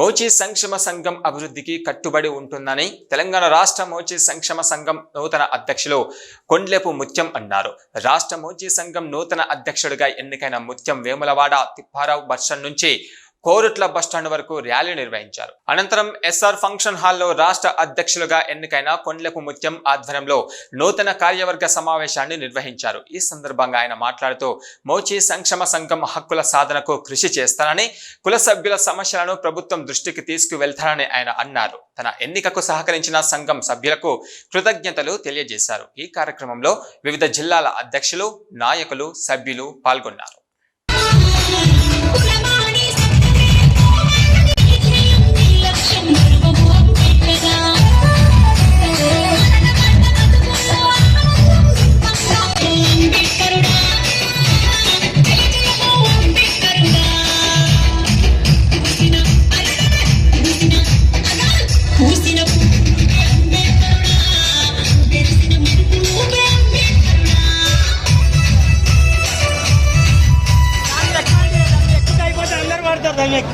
మోచీ సంక్షేమ సంఘం అభివృద్ధికి కట్టుబడి ఉంటుందని తెలంగాణ రాష్ట్ర మోచీ సంక్షేమ సంఘం నూతన అధ్యక్షులు కొండ్లేపు ముత్యం అన్నారు. రాష్ట్ర మోచీ సంఘం నూతన అధ్యక్షుడిగా ఎన్నికైన ముత్యం వేములవాడ తిప్పారావు బర్షన్ నుంచి కోరుట్ల బస్టాండ్ వరకు ర్యాలీ నిర్వహించారు. అనంతరం ఎస్ఆర్ ఫంక్షన్ హాల్లో రాష్ట్ర అధ్యక్షులుగా ఎన్నికైన కొండ్లకు ముత్యం ఆధ్వర్యంలో నూతన కార్యవర్గ సమావేశాన్ని నిర్వహించారు. ఈ సందర్భంగా ఆయన మాట్లాడుతూ మోచీ సంక్షేమ సంఘం హక్కుల సాధనకు కృషి చేస్తానని కుల సభ్యుల సమస్యలను ప్రభుత్వం దృష్టికి తీసుకువెళ్తానని ఆయన అన్నారు. తన ఎన్నికకు సహకరించిన సంఘం సభ్యులకు కృతజ్ఞతలు తెలియజేశారు. ఈ కార్యక్రమంలో వివిధ జిల్లాల అధ్యక్షులు నాయకులు సభ్యులు పాల్గొన్నారు.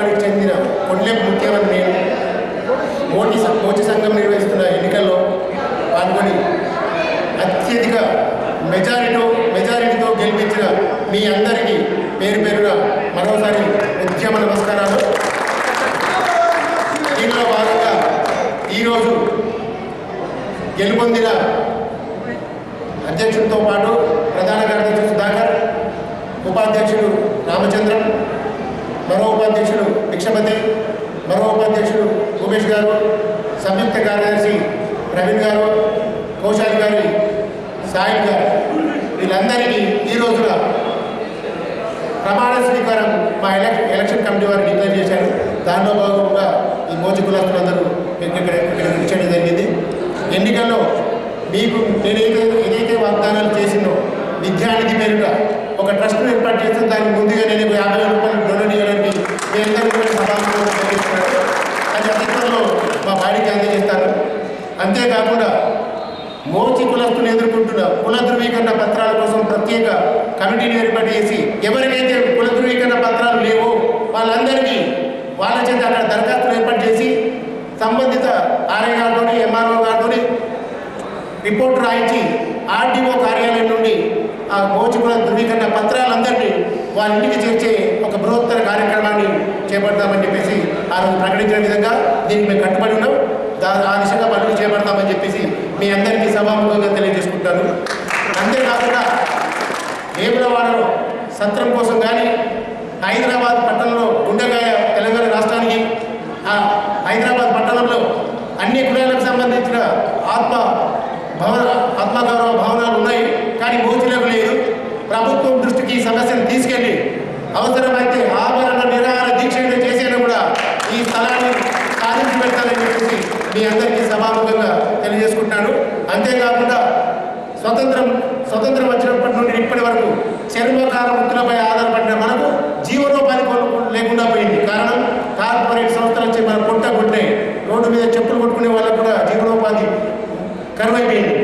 పట్టణానికి చెందిన కొడ్లెపు ముఖ్యమంత్రి నేను మోటి మోచి సంఘం నిర్వహిస్తున్న ఎన్నికల్లో పాల్గొని అత్యధిక మెజారిటీ మెజారిటీతో గెలిపించిన మీ అందరికీ పేరు పేరుగా మరోసారి ఉద్యమ నమస్కారాలు. దీనిలో భాగంగా ఈరోజు గెలుపొందిన అధ్యక్షుడితో పాటు ప్రధాన కార్యదర్శి సుధాకర్ ఉపాధ్యక్షుడు రామచంద్రన్ మరో ఉపాధ్యక్షుడు భిక్షపతి మరో ఉపాధ్యక్షుడు ఉమేష్ గారు సంయుక్త కార్యదర్శి ప్రవీణ్ గారు కోశాధికారి సాయి గారు. వీళ్ళందరికీ ఈ రోజున ప్రమాణ స్వీకారం మా ఎలక్షన్ ఎలక్షన్ కమిటీ వారు డిక్లేర్ చేశారు. దానిలో భాగంగా ఈ మోచి కులస్తులందరూ ఇక్కడ ఇక్కడ ఇచ్చడం జరిగింది. ఎన్నికల్లో మీకు నేనైతే ఏదైతే వాగ్దానాలు చేసిందో విద్యానిధి పేరుగా ఒక ట్రస్ట్ను ఏర్పాటు చేస్తే దానికి ముందుగా నేను యాభై వేల రూపాయలు డొనేట్ చేయడానికి మీ అందరికీ కూడా సభాముఖంగా తెలియజేస్తున్నాను అది మా బాడీకి అందజేస్తాను అంతేకాకుండా మోచి కులస్తులు ఎదుర్కొంటున్న కుల ధృవీకరణ పత్రాల కోసం ప్రత్యేక కమిటీని ఏర్పాటు చేసి ఎవరికైతే కుల ధృవీకరణ పత్రాలు లేవో వాళ్ళందరికీ వాళ్ళ చేత అక్కడ దరఖాస్తులు ఏర్పాటు చేసి సంబంధిత ఆర్ఐ గారితోని ఎంఆర్ఓ గారితోని రిపోర్ట్ రాయించి ఆర్డీఓ కార్యాలయం నుండి ఆ మోచి కుల ధృవీకరణ పత్రాలందరినీ వాళ్ళ ఇంటికి చేర్చే ఒక బృహత్తర కార్యక్రమాన్ని చేపడతామని చెప్పేసి ఆ రోజు ప్రకటించిన విధంగా దీనికి మేము కట్టుబడి ఉన్నాం. దా ఆ దిశగా పనులు చేపడతామని చెప్పేసి మీ అందరికీ సభాముఖంగా తెలియజేసుకుంటాను. అంతేకాకుండా వేములవాడలో సత్రం కోసం కానీ హైదరాబాద్ పట్టణంలో గుండెగాయ తెలంగాణ రాష్ట్రానికి ఆ హైదరాబాద్ పట్టణంలో అన్ని కులాలకు సంబంధించిన ఆత్మ భవన ఆత్మగౌరవ భవనాలు ఉన్నాయి. కానీ మోచిలకు లేదు. ప్రభుత్వం దృష్టికి ఈ సమస్యను తీసుకెళ్ళి అవసరమైతే ఆభరణ నిరాహార దీక్ష అయినా చేసేనా కూడా ఈ స్థలాన్ని సాధించి పెడతానని చెప్పేసి మీ అందరికీ సభాముఖంగా తెలియజేసుకుంటాను. అంతేకాకుండా స్వతంత్రం స్వతంత్రం వచ్చినప్పటి నుండి ఇప్పటి వరకు చర్మకార వృత్తులపై ఆధారపడిన మనకు జీవనోపాధి లేకుండా పోయింది. కారణం కార్పొరేట్ సంస్థలు వచ్చి మన పొట్ట కొట్టే రోడ్డు మీద చెప్పులు కొట్టుకునే వాళ్ళకు కూడా జీవనోపాధి కరువైపోయింది.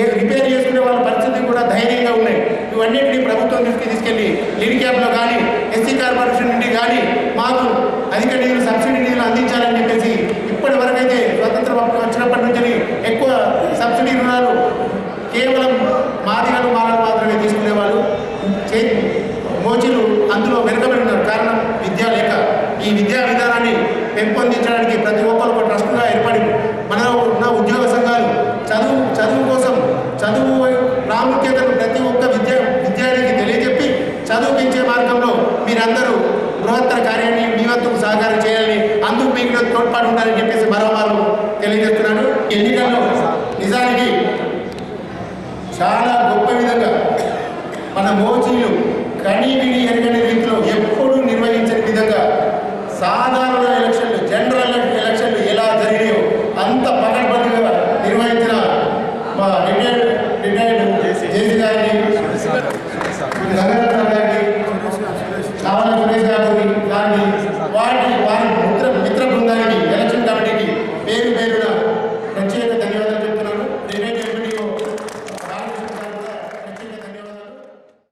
ఏ రిపేర్ చేసుకునే వాళ్ళ పరిస్థితి కూడా ధైర్యంగా ఉన్నాయి. ఇవన్నింటినీ ప్రభుత్వం దృష్టికి తీసుకెళ్ళి లిడ్ క్యాప్లో కానీ ఎస్సీ కార్పొరేషన్ నుండి కానీ మాకు అధిక నిధులు సబ్సిడీ నిధులు అందించాలని బృహత్తర కార్యాన్ని మీ వంతుకు సహకారం చేయాలని అందుకు మీకు తోడ్పాటు ఉండాలని చెప్పేసి మరోమారు తెలియజేస్తున్నాను. ఎన్నికల్లో నిజానికి చాలా గొప్ప విధంగా మన మోచీలు కనీ విని ఎరగని రీతిలో வாழ்க்கை வாழ்க்கை